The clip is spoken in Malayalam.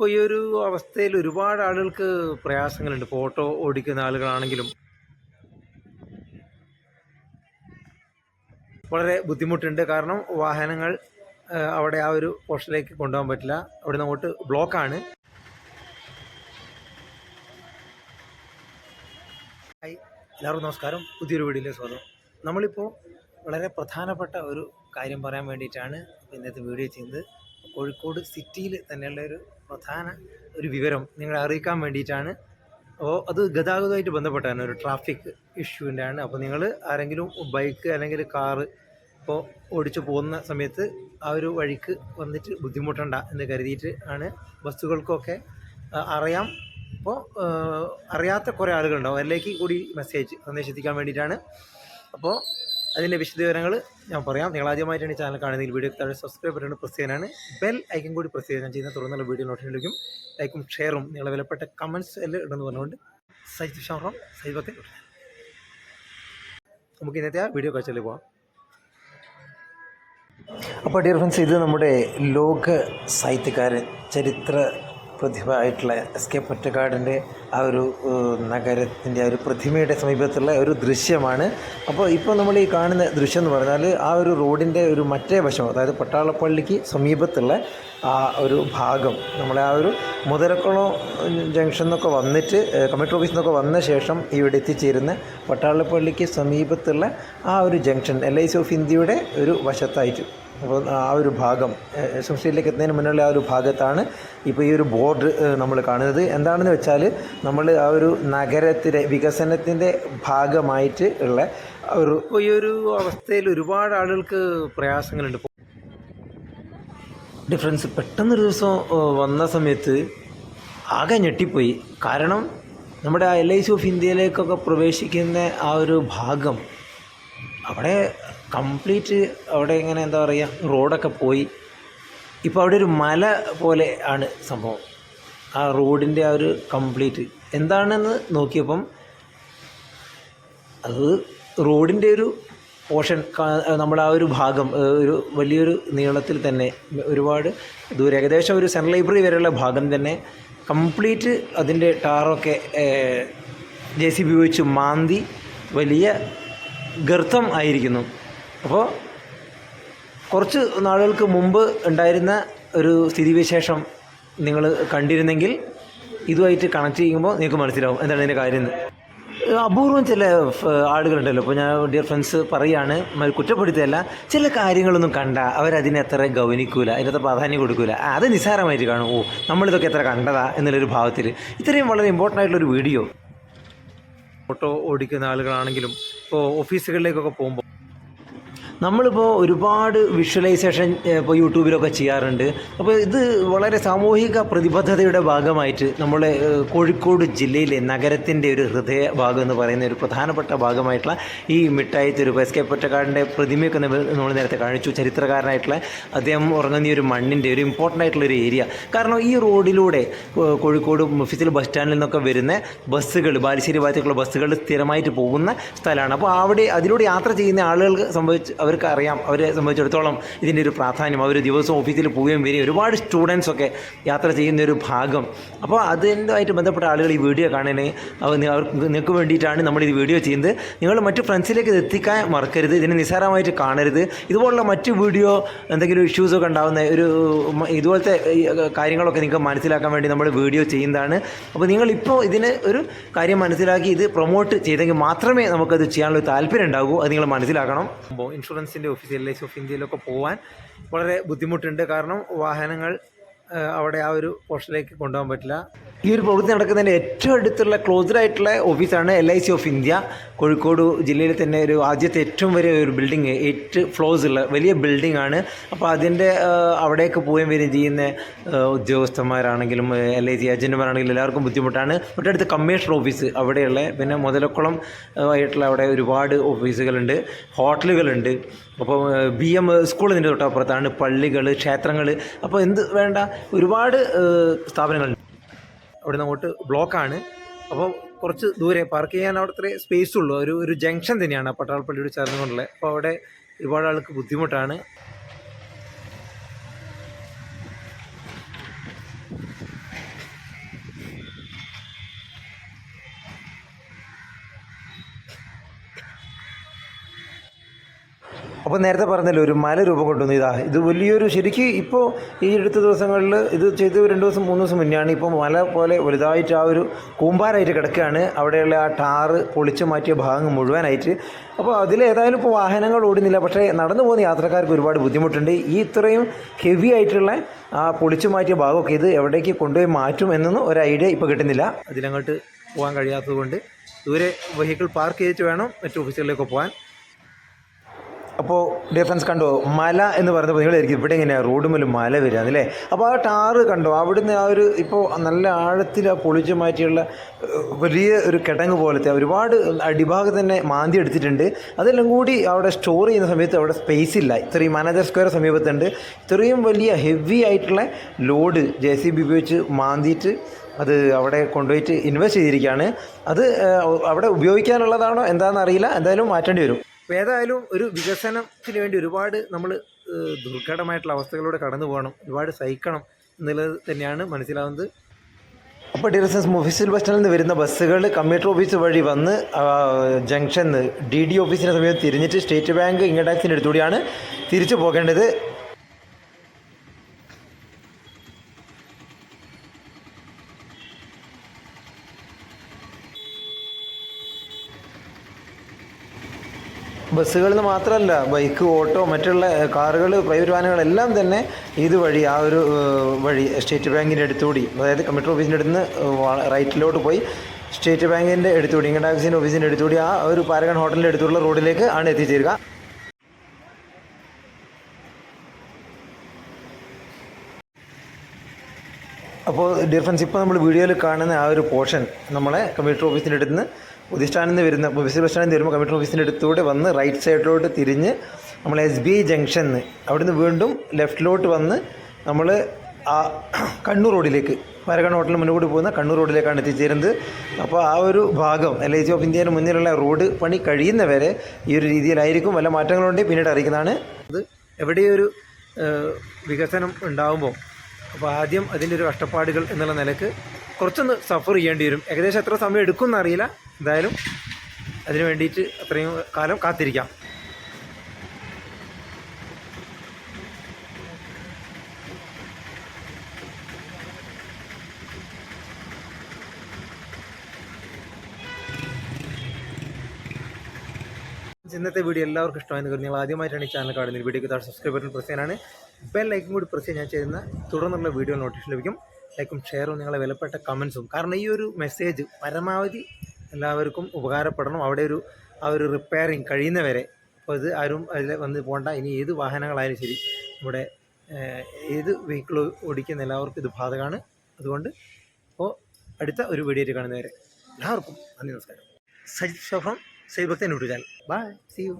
ഇപ്പോൾ ഈ ഒരു അവസ്ഥയിൽ ഒരുപാട് ആളുകൾക്ക് പ്രയാസങ്ങളുണ്ട്. ഫോട്ടോ ഓടിക്കുന്ന ആളുകളാണെങ്കിലും. വളരെ ബുദ്ധിമുട്ടുണ്ട്. കാരണം വാഹനങ്ങൾ അവിടെ ആ ഒരു പോർഷനിലേക്ക് കൊണ്ടുപോകാൻ പറ്റില്ല. അവിടെ അങ്ങോട്ട് ബ്ലോക്കാണ് ഹായ് എല്ലാവർക്കും നമസ്കാരം. പുതിയൊരു വീഡിയോയിലേക്ക് സ്വാഗതം. നമ്മളിപ്പോൾ വളരെ പ്രധാനപ്പെട്ട ഒരു കാര്യം പറയാൻ വേണ്ടിയിട്ടാണ് ഇന്നത്തെ വീഡിയോ ചെയ്യുന്നത്. കോഴിക്കോട് സിറ്റിയിൽ തന്നെയുള്ള ഒരു പ്രധാന ഒരു വിവരം നിങ്ങളെ അറിയിക്കാൻ വേണ്ടിയിട്ടാണ്. അപ്പോൾ അത് ഗതാഗതമായിട്ട് ബന്ധപ്പെട്ടാണ് ഒരു ട്രാഫിക് ഇഷ്യൂവിന്റെ ആണ് അപ്പോൾ നിങ്ങൾ ആരെങ്കിലും ബൈക്ക് അല്ലെങ്കിൽ കാറ് ഇപ്പോൾ ഓടിച്ചു പോകുന്ന സമയത്ത് ആ ഒരു വഴിക്ക് വന്നിട്ട് ബുദ്ധിമുട്ടണ്ട എന്ന് കരുതിയിട്ട് ആണ് ബസ്സുകൾക്കൊക്കെ അറിയാം. അപ്പോൾ അറിയാത്ത കുറേ ആളുകളുണ്ടാവും. അതിലേക്ക് കൂടി മെസ്സേജ് സന്ദേശം എത്തിക്കാൻ വേണ്ടിയിട്ടാണ്. അപ്പോൾ അതിന്റെ വിശദവിവരങ്ങൾ ഞാൻ പറയാം. നിങ്ങൾ ആദ്യമായിട്ടാണ് ഈ ചാനൽ കാണുന്നതെങ്കിൽ വീഡിയോ താഴെ സബ്സ്ക്രൈബ് ബട്ടൺ പ്രസ് ചെയ്യാനാണ്. ബെൽ ഐക്കൺ കൂടി പ്രസ് ചെയ്യാൻ ഞാൻ ചെയ്യുന്ന തുടർന്നുള്ള വീഡിയോ നോട്ടിഫിക്കേഷൻ ലൈക്കും ഷെയറും നിങ്ങളെ വിലപ്പെട്ട കമൻസ് എല്ലാം ഇടുന്നു പറഞ്ഞുകൊണ്ട് സൈജ് ഷാറാം സൈബത്തെ നമുക്ക് ഇന്നത്തെ ആ വീഡിയോ കാഴ്ചയിൽ പോവാം. അപ്പോൾ ഡിയർ ഫ്രണ്ട്സ് ഇത് നമ്മുടെ ലോക സാഹിത്യകാരൻ ചരിത്ര പ്രതിഭ ആയിട്ടുള്ള എസ് കെ പൊറ്റക്കാടിന്റെ ആ ഒരു നഗരത്തിന്റെ ആ ഒരു പ്രതിമയുടെ സമീപത്തുള്ള ഒരു ദൃശ്യമാണ്. അപ്പോൾ ഇപ്പോൾ നമ്മൾ ഈ കാണുന്ന ദൃശ്യം എന്ന് പറഞ്ഞാൽ ആ ഒരു റോഡിന്റെ ഒരു മറ്റേ വശം അതായത് പട്ടാളപ്പള്ളിക്ക് സമീപത്തുള്ള ആ ഒരു ഭാഗം. നമ്മളെ ആ ഒരു മുതലക്കുളം ജംഗ്ഷൻ എന്നൊക്കെ വന്നിട്ട് കമ്മിറ്റി ഓഫീസിൽ നിന്നൊക്കെ വന്ന ശേഷം ഇവിടെ എത്തിച്ചേരുന്ന പട്ടാളപ്പള്ളിക്ക് സമീപത്തുള്ള ആ ഒരു junction L I C of ഇന്ത്യയുടെ ഒരു വശത്തായിട്ട്. അപ്പോൾ ആ ഒരു ഭാഗം എസ് എം സിയിലേക്ക് എത്തുന്നതിന് മുന്നുള്ള ആ ഒരു ഭാഗത്താണ് ഇപ്പോൾ ഈ ഒരു ബോർഡ് നമ്മൾ കാണുന്നത്. എന്താണെന്ന് വെച്ചാൽ നമ്മൾ ആ ഒരു നഗരത്തിലെ വികസനത്തിന്റെ ഭാഗമായിട്ട് ഉള്ള ഒരു ഈ ഒരു അവസ്ഥയിൽ ഒരുപാട് ആളുകൾക്ക് പ്രയാസങ്ങളുണ്ട്. ഡിഫറൻസ് പെട്ടെന്നൊരു ദിവസം വന്ന സമയത്ത് ആകെ ഞെട്ടിപ്പോയി. കാരണം നമ്മുടെ ആ എൽ ഐ സി ഓഫ് ഇന്ത്യയിലേക്കൊക്കെ പ്രവേശിക്കുന്ന ആ ഒരു ഭാഗം അവിടെ കംപ്ലീറ്റ് അവിടെ ഇങ്ങനെ എന്താ പറയുക റോഡൊക്കെ പോയി. ഇപ്പോൾ അവിടെ ഒരു മല പോലെ ആണ് സംഭവം. ആ റോഡിന്റെ ആ ഒരു കംപ്ലീറ്റ്. എന്താണെന്ന് നോക്കിയപ്പം അത് റോഡിന്റെ ഒരു പോർഷൻ നമ്മൾ ആ ഒരു ഭാഗം ഒരു വലിയൊരു നീളത്തിൽ തന്നെ ഒരുപാട് ദൂരെ ഏകദേശം ഒരു സെൻട്രൽ ലൈബ്രറി വരെയുള്ള ഭാഗം തന്നെ കംപ്ലീറ്റ് അതിന്റെ ടാറൊക്കെ ജെ സി ഉപയോഗിച്ച് മാന്തി വലിയ ഗർത്തം ആയിരിക്കുന്നു. അപ്പോൾ കുറച്ച് നാളുകൾക്ക് മുമ്പ് ഉണ്ടായിരുന്ന ഒരു സ്ഥിതിവിശേഷം നിങ്ങൾ കണ്ടിരുന്നെങ്കിൽ ഇതുമായിട്ട് കണക്ട് ചെയ്യുമ്പോൾ നിങ്ങൾക്ക് മനസ്സിലാവും. എന്താണ് ഇതിന്റെ കാര്യം അപൂർവം ചില ആളുകളുണ്ടല്ലോ. ഇപ്പോൾ ഞാൻ ഡിയർ ഫ്രണ്ട്സ് പറയുകയാണ് കുറ്റപ്പെടുത്തിയല്ല ചില കാര്യങ്ങളൊന്നും കണ്ട അവരതിനെ അത്ര ഗൗനിക്കൂല അതിനത്ര പ്രാധാന്യം കൊടുക്കൂല. അത് നിസ്സാരമായിട്ട് കാണും. ഓ നമ്മളിതൊക്കെ എത്ര കണ്ടതാ എന്നുള്ളൊരു ഭാവത്തിൽ. ഇത്രയും വളരെ ഇമ്പോർട്ടന്റ് ആയിട്ടുള്ളൊരു വീഡിയോ. ഓട്ടോ ഓടിക്കുന്ന ആളുകളാണെങ്കിലും ഇപ്പോൾ ഓഫീസുകളിലേക്കൊക്കെ പോകുമ്പോൾ നമ്മളിപ്പോൾ ഒരുപാട് വിഷ്വലൈസേഷൻ ഇപ്പോൾ യൂട്യൂബിലൊക്കെ ചെയ്യാറുണ്ട്. അപ്പോൾ ഇത് വളരെ സാമൂഹിക പ്രതിബദ്ധതയുടെ ഭാഗമായിട്ട് നമ്മളെ കോഴിക്കോട് ജില്ലയിലെ നഗരത്തിന്റെ ഒരു ഹൃദയ ഭാഗം എന്ന് പറയുന്ന ഒരു പ്രധാനപ്പെട്ട ഭാഗമായിട്ടുള്ള ഈ മിഠായി തെരുവ് എസ് കെ പൊറ്റക്കാടിന്റെ പ്രതിമയൊക്കെ നമ്മൾ നേരത്തെ കാണിച്ചു. ചരിത്രകാരനായിട്ടുള്ള അദ്ദേഹം ഉറങ്ങുന്ന ഒരു മണ്ണിന്റെ ഒരു ഇമ്പോർട്ടന്റ് ആയിട്ടുള്ള ഒരു ഏരിയ കാരണം ഈ റോഡിലൂടെ കോഴിക്കോട് മുഫിസിൽ ബസ് സ്റ്റാൻഡിൽ നിന്നൊക്കെ വരുന്ന ബസ്സുകൾ ബാലുശ്ശേരി ഭാഗത്തേക്കുള്ള ബസ്സുകൾ സ്ഥിരമായിട്ട് പോകുന്ന സ്ഥലമാണ്. അപ്പോൾ അവിടെ അതിലൂടെ യാത്ര ചെയ്യുന്ന ആളുകൾക്ക് സംഭവിച്ച് അവർക്ക് അറിയാം അവരെ സംബന്ധിച്ചിടത്തോളം ഇതിന്റെ ഒരു പ്രാധാന്യം. അവർ ദിവസവും ഓഫീസിൽ പോവുകയും വരികയും ഒരുപാട് സ്റ്റുഡൻസൊക്കെ യാത്ര ചെയ്യുന്ന ഒരു ഭാഗം. അപ്പോൾ അതിന്റെതായിട്ട് ബന്ധപ്പെട്ട ആളുകൾ ഈ വീഡിയോ കാണാൻ അവർ നിങ്ങൾക്ക് വേണ്ടിയിട്ടാണ് നമ്മൾ ഈ വീഡിയോ ചെയ്യുന്നത്. നിങ്ങൾ മറ്റു ഫ്രണ്ട്സിലേക്ക് ഇത് എത്തിക്കാൻ മറക്കരുത്. ഇതിനെ നിസ്സാരമായിട്ട് കാണരുത്. ഇതുപോലുള്ള മറ്റു വീഡിയോ എന്തെങ്കിലും ഇഷ്യൂസൊക്കെ ഉണ്ടാകുന്ന ഒരു ഇതുപോലത്തെ കാര്യങ്ങളൊക്കെ നിങ്ങൾക്ക് മനസ്സിലാക്കാൻ വേണ്ടി നമ്മൾ വീഡിയോ ചെയ്യുന്നതാണ്. അപ്പോൾ നിങ്ങളിപ്പോൾ ഇതിന് ഒരു കാര്യം മനസ്സിലാക്കി ഇത് പ്രൊമോട്ട് ചെയ്തെങ്കിൽ മാത്രമേ നമുക്കത് ചെയ്യാനുള്ള താല്പര്യം ഉണ്ടാകൂ. അത് നിങ്ങൾ മനസ്സിലാക്കണം. അപ്പോൾ ഇൻഷുറൻസിന്റെ office L I C of ഇന്ത്യയിലൊക്കെ പോകാൻ വളരെ ബുദ്ധിമുട്ടുണ്ട്. കാരണം വാഹനങ്ങൾ അവിടെ ആ ഒരു പോർഷനിലേക്ക് കൊണ്ടുപോകാൻ പറ്റില്ല. ഈ ഒരു പ്രവൃത്തി നടക്കുന്നതിന്റെ ഏറ്റവും അടുത്തുള്ള ക്ലോസ്ഡ് ആയിട്ടുള്ള ഓഫീസാണ് L I C of India Kozhikode ജില്ലയിൽ തന്നെ ഒരു ആദ്യത്തെ ഏറ്റവും വലിയ ഒരു ബിൽഡിങ് എയ്റ്റ് ഫ്ലോസ് ഉള്ള വലിയ ബിൽഡിംഗ് ആണ്. അപ്പോൾ അതിന്റെ അവിടേക്ക് പോവുകയും വരികയും ചെയ്യുന്ന ഉദ്യോഗസ്ഥന്മാരാണെങ്കിലും എൽ ഐ സി ഏജന്റുമാരാണെങ്കിലും എല്ലാവർക്കും ബുദ്ധിമുട്ടാണ്. തൊട്ടടുത്ത് കമ്മീഷണർ ഓഫീസ് അവിടെയുള്ള പിന്നെ മുതലക്കുളം ആയിട്ടുള്ള അവിടെ ഒരുപാട് ഓഫീസുകളുണ്ട് ഹോട്ടലുകളുണ്ട് അപ്പോൾ ബി എം സ്കൂൾ തൊട്ടപ്പുറത്താണ് പള്ളികൾ ക്ഷേത്രങ്ങൾ. അപ്പോൾ എന്ത് വേണ്ട? ഒരുപാട് സ്ഥാപനങ്ങളുണ്ട് അവിടെ നിന്ന് അങ്ങോട്ട് ബ്ലോക്കാണ്. അപ്പോൾ കുറച്ച് ദൂരെ പാർക്ക് ചെയ്യാൻ അവിടെ അത്രേ സ്പേസ് ഉള്ളൂ. ഒരു ഒരു ജംഗ്ഷൻ തന്നെയാണ് പട്ടാളപ്പള്ളിയോട് ചേർന്നുകൊണ്ടുള്ളത് അപ്പോൾ അവിടെ ഒരുപാട് ആൾക്ക് ബുദ്ധിമുട്ടാണ്. അപ്പോൾ നേരത്തെ പറഞ്ഞല്ലോ ഒരു മല രൂപം കൊണ്ടുവന്നു. ഇതാ ഇത് വലിയൊരു ശരിക്ക് ഇപ്പോൾ ഈ അടുത്ത ദിവസങ്ങളിൽ ഇത് ചെയ്ത് രണ്ട് ദിവസം മൂന്ന് ദിവസം മുന്നെയാണ് ഇപ്പോൾ മല പോലെ വലുതായിട്ട് ആ ഒരു കൂമ്പാരായിട്ട് കിടക്കുകയാണ്. അവിടെയുള്ള ആ ടാറ് പൊളിച്ചു മാറ്റിയ ഭാഗം മുഴുവനായിട്ട്. അപ്പോൾ അതിലേതായാലും ഇപ്പോൾ വാഹനങ്ങൾ ഓടുന്നില്ല. പക്ഷേ നടന്നു പോകുന്ന യാത്രക്കാർക്ക് ഒരുപാട് ബുദ്ധിമുട്ടുണ്ട്. ഈ ഇത്രയും ഹെവി ആയിട്ടുള്ള ആ പൊളിച്ചു മാറ്റിയ ഭാഗമൊക്കെ ഇത് എവിടേക്ക് കൊണ്ടുപോയി മാറ്റും എന്നൊന്നും ഒരു ഐഡിയ ഇപ്പോൾ കിട്ടുന്നില്ല. അതിലങ്ങോട്ട് പോകാൻ കഴിയാത്തത് കൊണ്ട് ദൂരെ വെഹിക്കിൾ പാർക്ക് ചെയ്തിട്ട് വേണം മറ്റു ഓഫീസുകളിലേക്ക് പോകാൻ. അപ്പോൾ ഡിയർ ഫ്രണ്ട്സ് കണ്ടോ മല എന്ന് പറയുമ്പോൾ നിങ്ങളായിരിക്കും ഇവിടെ ഇങ്ങനെയാണ് റോഡ് മുതൽ മല വരിക അല്ലേ? അപ്പോൾ ആ ടാറ് കണ്ടോ അവിടുന്ന് ആ ഒരു ഇപ്പോൾ നല്ല ആഴത്തിൽ ആ പൊളിച്ചു മാറ്റിയുള്ള വലിയ ഒരു കിടങ്ങ് പോലത്തെ ഒരുപാട് അടിഭാഗം തന്നെ മാന്തി എടുത്തിട്ടുണ്ട്. അതെല്ലാം കൂടി അവിടെ സ്റ്റോർ ചെയ്യുന്ന സമയത്ത് അവിടെ സ്പേസ് ഇല്ല. ഇത്രയും മാനേജർ സ്ക്വയർ സമീപത്തുണ്ട്. ഇത്രയും വലിയ ഹെവി ആയിട്ടുള്ള ലോഡ് ജെ സി ബി ഉപയോഗിച്ച് മാന്തിയിട്ട് അത് അവിടെ കൊണ്ടുപോയിട്ട് ഇൻവെസ്റ്റ് ചെയ്തിരിക്കുകയാണ്. അത് അവിടെ ഉപയോഗിക്കാനുള്ളതാണോ എന്താണെന്ന് അറിയില്ല. എന്തായാലും മാറ്റേണ്ടി വരും. അപ്പോൾ ഏതായാലും ഒരു വികസനത്തിന് വേണ്ടി ഒരുപാട് നമ്മൾ ദുർഘടമായിട്ടുള്ള അവസ്ഥകളിലൂടെ കടന്നു പോകണം ഒരുപാട് സഹിക്കണം എന്നുള്ളത് തന്നെയാണ് മനസ്സിലാവുന്നത്. അപ്പോൾ ഡിറസൻസ് മുഫിസിൽ ബസ് സ്റ്റാൻഡിൽ നിന്ന് വരുന്ന ബസ്സുകൾ കമ്മ്യൂട്ടർ ഓഫീസ് വഴി വന്ന് ജംഗ്ഷനിൽ ഡി ഡി ഓഫീസിനെ സമീപം തിരിഞ്ഞിട്ട് സ്റ്റേറ്റ് ബാങ്ക് ഇൻകം ടാക്സിന്റെ അടുത്തുകൂടിയാണ് തിരിച്ചു പോകേണ്ടത്. ബസ്സുകളിൽ നിന്ന് മാത്രമല്ല ബൈക്ക് ഓട്ടോ മറ്റുള്ള കാറുകൾ പ്രൈവറ്റ് വാഹനങ്ങളെല്ലാം തന്നെ ഇതുവഴി ആ ഒരു വഴി സ്റ്റേറ്റ് ബാങ്കിന്റെ അടുത്തുകൂടി അതായത് കമ്പ്യൂട്ടർ ഓഫീസിന്റെ അടുത്ത് നിന്ന് റൈറ്റിലോട്ട് പോയി സ്റ്റേറ്റ് ബാങ്കിന്റെ അടുത്തുകൂടി ഇൻകം ടാക്സിന്റെ ഓഫീസിന്റെ അടുത്തുകൂടി ആ ഒരു പാരഗൺ ഹോട്ടലിന്റെ അടുത്തുള്ള റോഡിലേക്ക് ആണ് എത്തിച്ചേരുക. അപ്പോൾ ഡിഫറൻസ് ഇപ്പോൾ നമ്മൾ വീഡിയോയിൽ കാണുന്ന ആ ഒരു പോർഷൻ നമ്മളെ കമ്പ്യൂട്ടർ ഓഫീസിന്റെ അടുത്ത് നിന്ന് പുതിയ സ്റ്റാൻഡിൽ നിന്ന് വരുന്ന പുതിയ ബസ് സ്റ്റാൻഡിൽ നിന്ന് വരുമ്പോൾ കമ്പ്യൂട്ടർ ഓഫീസിന്റെ അടുത്തൂടെ വന്ന് റൈറ്റ് സൈഡിലോട്ട് തിരിഞ്ഞ് നമ്മൾ എസ് ബി ഐ ജംഗ്ഷനിൽ അവിടുന്ന് വീണ്ടും ലെഫ്റ്റിലോട്ട് വന്ന് നമ്മൾ ആ കണ്ണൂർ റോഡിലേക്ക് പരകൺ ഹോട്ടലിന് മുന്നോട്ട് പോകുന്ന കണ്ണൂർ റോഡിലേക്കാണ് എത്തിച്ചേരുന്നത്. അപ്പോൾ ആ ഒരു ഭാഗം എൽ ഐ സി ഓഫ് ഇന്ത്യയുടെ മുന്നിലുള്ള റോഡ് പണി കഴിയുന്നവരെ ഈ ഒരു രീതിയിലായിരിക്കും. വല്ല മാറ്റങ്ങളുണ്ടെങ്കിൽ പിന്നീട് അറിയിക്കുന്നതാണ്. അത് എവിടെയൊരു വികസനം ഉണ്ടാകുമ്പോൾ അപ്പോൾ ആദ്യം അതിന്റെ ഒരു കഷ്ടപ്പാടുകൾ എന്നുള്ള നിലയ്ക്ക് കുറച്ചൊന്ന് സഫർ ചെയ്യേണ്ടി വരും. ഏകദേശം എത്ര സമയം എടുക്കും എന്നറിയില്ല എന്തായാലും അതിന് വേണ്ടിയിട്ട് അത്രയും കാലം കാത്തിരിക്കാം. ഇന്നത്തെ വീഡിയോ എല്ലാവർക്കും ഇഷ്ടമായെന്ന് കരുതി. നിങ്ങൾ ആദ്യമായിട്ടാണ് ഈ ചാനൽ കാണുന്നത്. വീഡിയോക്ക് താഴെ സബ്സ്ക്രൈബ് ബട്ടൺ പ്രസ് ചെയ്യാനാണ്. ബെൽ ലൈക്കും കൂടി പ്രസ് ചെയ്യാൻ ഞാൻ ചെയ്യുന്ന തുടർന്നുള്ള വീഡിയോ നോട്ടിഫിക്കേഷൻ ലഭിക്കും. ലൈക്കും ഷെയറും നിങ്ങളെ വിലപ്പെട്ട കമൻസും കാരണം ഈ ഒരു മെസ്സേജ് പരമാവധി എല്ലാവർക്കും ഉപകാരപ്പെടണം. അവിടെ ഒരു ആ ഒരു റിപ്പയറിങ് കഴിയുന്നവരെ അപ്പോൾ ഇത് ആരും അതിൽ വന്ന് പോകണ്ട ഇനി ഏത് വാഹനങ്ങളായാലും ശരി ഇവിടെ ഏത് വെഹിക്കിൾ ഓടിക്കുന്ന എല്ലാവർക്കും ഇത് ബാധകമാണ്. അതുകൊണ്ട് അപ്പോൾ അടുത്ത ഒരു വീഡിയോ കാണുന്നവരെ എല്ലാവർക്കും നന്ദി നമസ്കാരം. Sajith Shobham സൈബക്തൻ YouTube channel. Bye see you